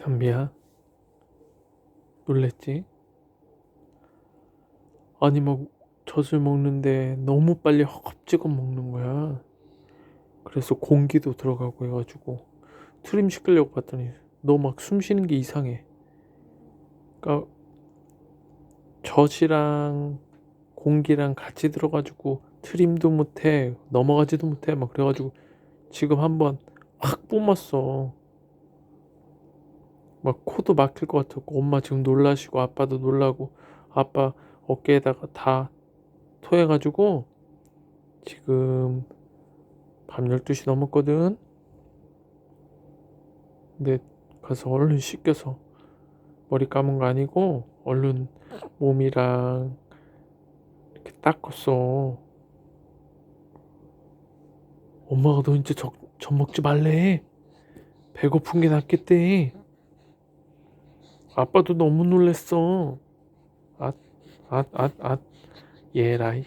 담비야? 놀랬지? 아니 막 젖을 먹는데 너무 빨리 허겁지겁 먹는 거야. 그래서 공기도 들어가고 해가지고 트림 시키려고 봤더니 너 막 숨 쉬는 게 이상해. 그러니까 젖이랑 공기랑 같이 들어가지고 트림도 못해 넘어가지도 못해 막 그래가지고 지금 한번 확 뿜었어 막 코도 막힐 것 같았고 엄마 지금 놀라시고 아빠도 놀라고 아빠 어깨에다가 다 토해가지고 지금 밤 12시 넘었거든. 근데 가서 얼른 씻겨서 머리 감은 거 아니고 얼른 몸이랑 이렇게 닦았어. 엄마가 너 이제 적, 젖 먹지 말래. 배고픈 게 낫겠대 아빠도 너무 놀랬어. 앗, 앗, 앗, 앗. 얘라이.